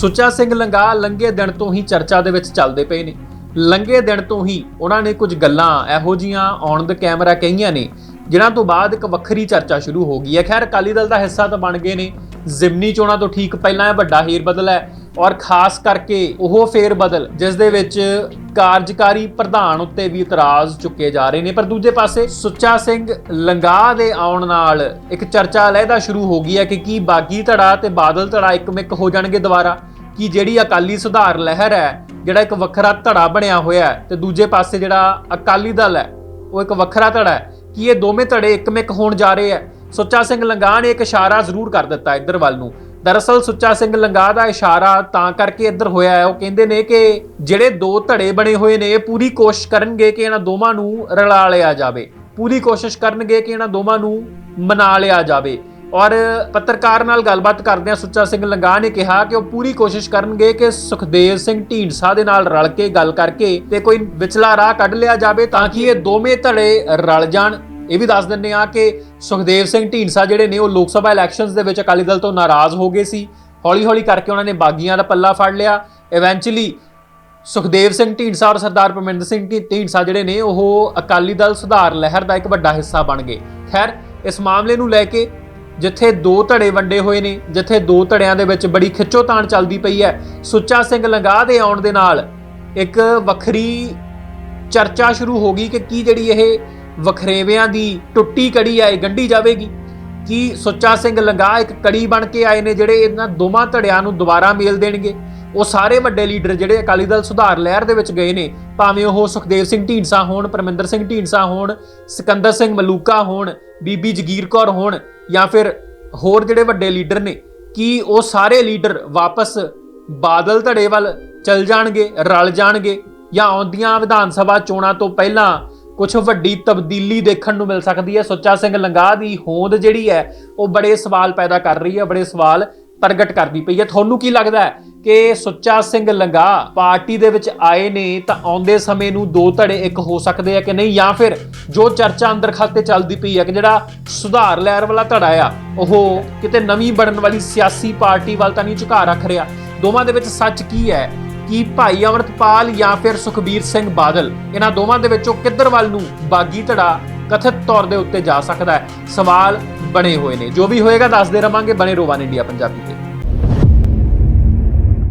ਸੁੱਚਾ ਸਿੰਘ ਲੰਗਾ ਲੰਗੇ ਦਿਨ ਤੋਂ ਹੀ ਚਰਚਾ ਦੇ ਵਿੱਚ ਚੱਲਦੇ ਪਏ ਨੇ। ਲੰਗੇ ਦਿਨ ਤੋਂ ਹੀ ਉਹਨਾਂ ਨੇ ਕੁਝ ਗੱਲਾਂ ਇਹੋ ਜੀਆਂ ਔਨ ਦ ਕੈਮਰਾ ਕਹੀਆਂ ਨੇ, ਜਿਨ੍ਹਾਂ ਤੋਂ ਬਾਅਦ ਇੱਕ ਵੱਖਰੀ ਚਰਚਾ ਸ਼ੁਰੂ ਹੋ ਗਈ ਹੈ। ਖੈਰ, ਅਕਾਲੀ ਦਲ ਦਾ ਹਿੱਸਾ ਤਾਂ ਬਣ ਗਏ ਨੇ। ਜ਼ਿਮਨੀ ਚੋਣਾਂ ਤੋਂ ਠੀਕ ਪਹਿਲਾਂ ਇਹ ਵੱਡਾ ਹੀਰ ਬਦਲ ਹੈ। ਔਰ ਖਾਸ ਕਰਕੇ ਉਹ ਫੇਰ ਬਦਲ, ਜਿਸ ਦੇ ਵਿੱਚ ਕਾਰਜਕਾਰੀ ਪ੍ਰਧਾਨ ਉੱਤੇ ਵੀ ਇਤਰਾਜ਼ ਚੁੱਕੇ ਜਾ ਰਹੇ ਨੇ। ਪਰ ਦੂਜੇ ਪਾਸੇ ਸੁੱਚਾ ਸਿੰਘ ਲੰਗਾ ਦੇ ਆਉਣ ਨਾਲ ਇੱਕ ਚਰਚਾ ਲਹਿਦਾ ਸ਼ੁਰੂ ਹੋ ਗਈ ਹੈ ਕਿ ਕੀ ਬਾਗੀ ਧੜਾ ਤੇ ਬਾਦਲ ਧੜਾ ਇੱਕਮਿਕ ਹੋ ਜਾਣਗੇ ਦੁਬਾਰਾ? ਕਿ ਜਿਹੜੀ ਅਕਾਲੀ ਸੁਧਾਰ ਲਹਿਰ ਹੈ, ਜਿਹੜਾ ਇੱਕ ਵੱਖਰਾ ਧੜਾ ਬਣਿਆ ਹੋਇਆ ਹੈ ਤੇ ਦੂਜੇ ਪਾਸੇ ਜਿਹੜਾ ਅਕਾਲੀ ਦਲ ਹੈ, ਉਹ ਇੱਕ ਵੱਖਰਾ ਧੜਾ ਹੈ, ਕਿ ਇਹ ਦੋਵੇਂ ਧੜੇ ਇੱਕਮਿਕ ਹੋਣ ਜਾ ਰਹੇ ਹੈ? ਸੁੱਚਾ ਸਿੰਘ ਲੰਗਾ ਨੇ ਇੱਕ ਇਸ਼ਾਰਾ ਜ਼ਰੂਰ ਕਰ ਦਿੱਤਾ ਇੱਧਰ ਵੱਲ ਨੂੰ। ਦਰਅਸਲ ਸੁੱਚਾ ਸਿੰਘ ਲੰਗਾ ਦਾ ਇਸ਼ਾਰਾ ਤਾਂ ਕਰਕੇ ਇੱਧਰ ਹੋਇਆ ਹੈ। ਉਹ ਕਹਿੰਦੇ ਨੇ ਕਿ ਜਿਹੜੇ ਦੋ ਧੜੇ ਬਣੇ ਹੋਏ ਨੇ, ਇਹ ਪੂਰੀ ਕੋਸ਼ਿਸ਼ ਕਰਨਗੇ ਕਿ ਇਹਨਾਂ ਦੋਵਾਂ ਨੂੰ ਰਲਾ ਲਿਆ ਜਾਵੇ। ਪੂਰੀ ਕੋਸ਼ਿਸ਼ ਕਰਨਗੇ ਕਿ ਇਹਨਾਂ ਦੋਵਾਂ ਨੂੰ ਮਨਾ ਲਿਆ ਜਾਵੇ। ਔਰ ਪੱਤਰਕਾਰ ਨਾਲ ਗੱਲਬਾਤ ਕਰਦਿਆਂ ਸੁੱਚਾ ਸਿੰਘ ਲੰਗਾ ਨੇ ਕਿਹਾ ਕਿ ਉਹ ਪੂਰੀ ਕੋਸ਼ਿਸ਼ ਕਰਨਗੇ ਕਿ ਸੁਖਦੇਵ ਸਿੰਘ ਢੀਂਡਸਾ ਦੇ ਨਾਲ ਰਲ ਕੇ ਗੱਲ ਕਰਕੇ ਤੇ ਕੋਈ ਵਿਚਲਾ ਰਾਹ ਕੱਢ ਲਿਆ ਜਾਵੇ ਤਾਂ ਕਿ ਇਹ ਦੋਵੇਂ ਧੜੇ ਰਲ ਜਾਣ। ਇਹ ਵੀ ਦੱਸ ਦਿੰਨੇ ਆ ਕਿ ਸੁਖਦੇਵ ਸਿੰਘ ਢੀਂਡਸਾ ਜਿਹੜੇ ਨੇ ਉਹ ਲੋਕ ਸਭਾ ਇਲੈਕਸ਼ਨਸ ਦੇ ਵਿੱਚ ਅਕਾਲੀ ਦਲ ਤੋਂ ਨਾਰਾਜ਼ ਹੋ ਗਏ ਸੀ। ਹੌਲੀ-ਹੌਲੀ ਕਰਕੇ ਉਹਨਾਂ ਨੇ ਬਾਗੀਆਂ ਦਾ ਪੱਲਾ ਫੜ ਲਿਆ। ਇਵੈਂਚੁਅਲੀ ਸੁਖਦੇਵ ਸਿੰਘ ਢੀਂਡਸਾ ਔਰ ਸਰਦਾਰ ਪਰਮਿੰਦਰ ਸਿੰਘ ਢੀ- ਢੀਂਡਸਾ ਜਿਹੜੇ ਨੇ, ਉਹ ਅਕਾਲੀ ਦਲ ਸੁਧਾਰ ਲਹਿਰ ਦਾ ਇੱਕ ਵੱਡਾ ਹਿੱਸਾ ਬਣ ਗਏ। ਖੈਰ, ਇਸ ਮਾਮਲੇ ਨੂੰ ਲੈ ਕੇ ਜਿੱਥੇ ਦੋ ਧੜੇ ਵੰਡੇ ਹੋਏ ਨੇ, ਜਿੱਥੇ ਦੋ ਧੜਿਆਂ ਦੇ ਵਿੱਚ ਬੜੀ ਖਿੱਚੋਤਾਣ ਚੱਲਦੀ ਪਈ ਹੈ, ਸੁੱਚਾ ਸਿੰਘ ਲੰਗਾ ਦੇ ਆਉਣ ਦੇ ਨਾਲ ਇੱਕ ਵੱਖਰੀ ਚਰਚਾ ਸ਼ੁਰੂ ਹੋ ਗਈ ਕਿ ਕੀ ਜਿਹੜੀ ਇਹ ਵਖਰੇਵਿਆਂ ਦੀ ਟੁੱਟੀ ਕੜੀ ਆਏ, ਗੰਢੀ ਜਾਵੇਗੀ। ਕੀ ਸੁੱਚਾ ਸਿੰਘ ਲੰਗਾ ਇੱਕ ਕੜੀ ਬਣ ਕੇ ਆਏ ਨੇ ਜਿਹੜੇ ਇਹਨਾਂ ਦੋਵਾਂ ਧੜਿਆਂ ਨੂੰ ਦੁਬਾਰਾ ਮੇਲ ਦੇਣਗੇ? ਉਹ ਸਾਰੇ ਵੱਡੇ ਲੀਡਰ ਜਿਹੜੇ ਅਕਾਲੀ ਦਲ ਸੁਧਾਰ ਲਹਿਰ ਦੇ ਵਿੱਚ ਗਏ ਨੇ, ਭਾਵੇਂ ਉਹ ਸੁਖਦੇਵ ਸਿੰਘ ਢੀਂਡਸਾ ਹੋਣ, ਪਰਮਿੰਦਰ ਸਿੰਘ ਢੀਂਡਸਾ ਹੋਣ, ਸਿਕੰਦਰ ਸਿੰਘ ਮਲੂਕਾ ਹੋਣ, ਬੀਬੀ ਜਗੀਰ ਕੌਰ ਹੋਣ ਜਾਂ ਫਿਰ ਹੋਰ ਜਿਹੜੇ ਵੱਡੇ ਲੀਡਰ ਨੇ, ਕੀ ਉਹ ਸਾਰੇ ਲੀਡਰ ਵਾਪਸ ਬਾਦਲ ਧੜੇ ਵੱਲ ਚੱਲ ਜਾਣਗੇ, ਰਲ ਜਾਣਗੇ ਜਾਂ ਆਉਂਦੀਆਂ ਵਿਧਾਨ ਸਭਾ ਚੋਣਾਂ ਤੋਂ ਪਹਿਲਾਂ ਕੁਝ ਵੱਡੀ ਤਬਦੀਲੀ ਦੇਖਣ ਨੂੰ ਮਿਲ ਸਕਦੀ ਹੈ। ਸੁੱਚਾ ਸਿੰਘ ਲੰਗਾ ਦੀ ਹੋਂਦ ਜਿਹੜੀ ਹੈ, ਉਹ ਬੜੇ ਸਵਾਲ ਪੈਦਾ ਕਰ ਰਹੀ ਹੈ, ਬੜੇ ਸਵਾਲ ਪ੍ਰਗਟ ਕਰਦੀ ਪਈ ਹੈ। ਤੁਹਾਨੂੰ ਕੀ ਲੱਗਦਾ ਹੈ ਕਿ ਸੁੱਚਾ ਸਿੰਘ ਲੰਗਾ ਪਾਰਟੀ ਦੇ ਵਿੱਚ ਆਏ ਨੇ ਤਾਂ ਆਉਂਦੇ ਸਮੇਂ ਨੂੰ ਦੋ ਧੜੇ ਇੱਕ ਹੋ ਸਕਦੇ ਆ ਕਿ ਨਹੀਂ? ਜਾਂ ਫਿਰ ਜੋ ਚਰਚਾ ਅੰਦਰ ਖਾਤੇ ਚੱਲਦੀ ਪਈ ਹੈ ਕਿ ਜਿਹੜਾ ਸੁਧਾਰ ਲਹਿਰ ਵਾਲਾ ਧੜਾ ਆ, ਉਹ ਕਿਤੇ ਨਵੀਂ ਬਣਨ ਵਾਲੀ ਸਿਆਸੀ ਪਾਰਟੀ ਵੱਲ ਤਾਂ ਨਹੀਂ ਝੁਕਾ ਰੱਖ ਰਿਹਾ। ਦੋਵਾਂ ਦੇ ਵਿੱਚ ਸੱਚ ਕੀ ਹੈ? ਕਿ ਭਾਈ ਅਮਰਤਪਾਲ ਜਾਂ ਫਿਰ ਸੁਖਬੀਰ ਸਿੰਘ ਬਾਦਲ? ਇਹਨਾਂ ਦੋਵਾਂ ਦੇ ਵਿੱਚੋਂ ਕਿੱਧਰ ਵੱਲ ਨੂੰ ਬਾਗੀ ਧੜਾ ਕਥਿਤ ਤੌਰ ਦੇ ਉੱਤੇ ਜਾ ਸਕਦਾ ਹੈ? ਸਵਾਲ ਬਣੇ ਹੋਏ ਨੇ। ਜੋ ਵੀ ਹੋਏਗਾ, ਦੱਸਦੇ ਰਵਾਂਗੇ। ਬਣੇ ਰੋਵਾਨ ਇੰਡੀਆ ਪੰਜਾਬੀ ਤੇ।